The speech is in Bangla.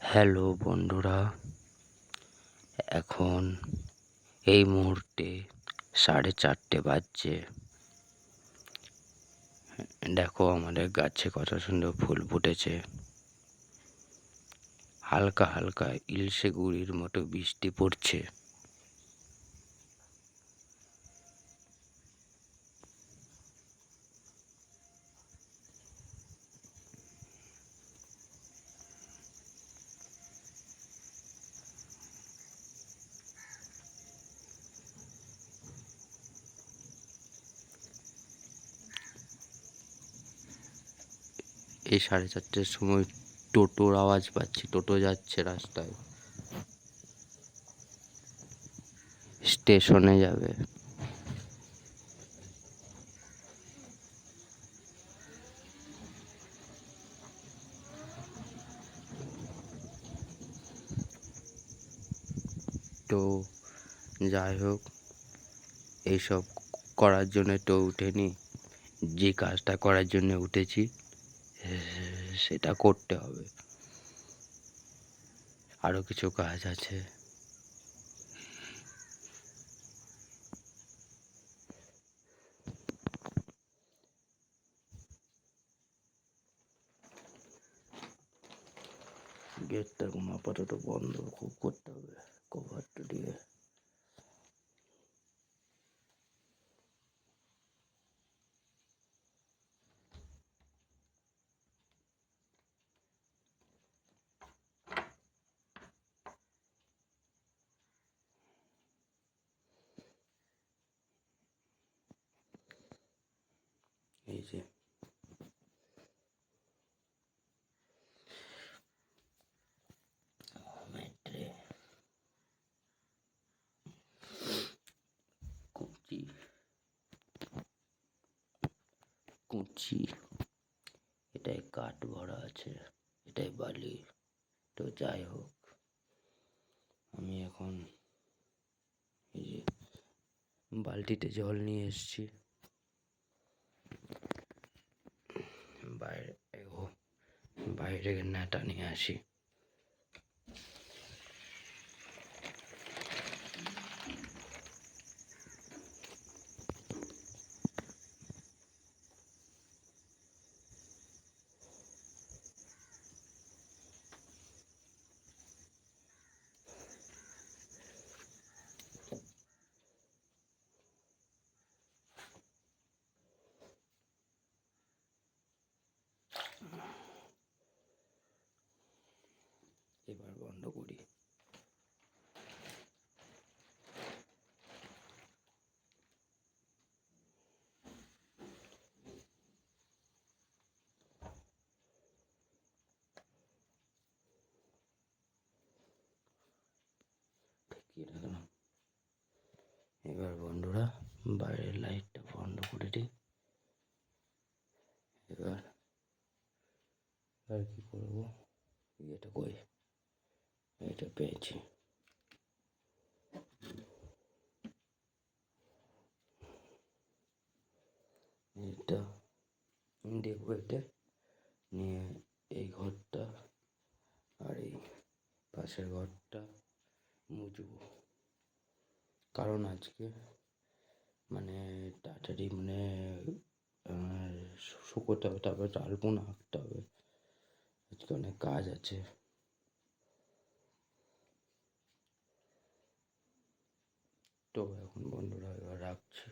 হ্যালো বন্ধুরা, এখন এই মুহূর্তে সাড়ে চারটে বাজছে। দেখো আমাদের গাছে কত সুন্দর ফুল ফুটেছে। হালকা হালকা ইলশে গুড়ির মতো বৃষ্টি পড়ছে। এই সাড়ে চারটের সময় টোটোর আওয়াজ পাচ্ছি, টোটো যাচ্ছে রাস্তায়। স্টেশনে যাবে। তো যাই হোক, এইসব করার জন্য তো উঠেনি, যে কাজটা করার জন্য উঠেছি। সেটা করতে হবে। আরও কিছু কাজ আছে। গেটটা আপাতত বন্ধ খুব করতে হবে। কভারটা দিয়ে। এই যে কুচি। কুচি। এটাই কাঠ ভরা আছে এটাই বালি। তো যাই হোক আমি এখন এই যে বালতিতে জল নিয়ে এসেছি। বাইরে বাইরে নেটা নিয়ে আসি। এবার বন্ধ করি। এবার বন্ধুরা, বাইরের লাইটটা বন্ধ করে দিই। এবার আর কি করব? এটা কই এটা পেয়েছি এটা দেখব এটা নিয়ে এই ঘরটা আর এই পাশের ঘরটা মুছবো। কারণ আজকে মানে তাড়াতাড়ি মানে শুকোতে হবে, তারপরে আলপনা আঁকতে হবে। আজকে অনেক কাজ আছে। তো এখন বন্ধুরা এবার রাখছি।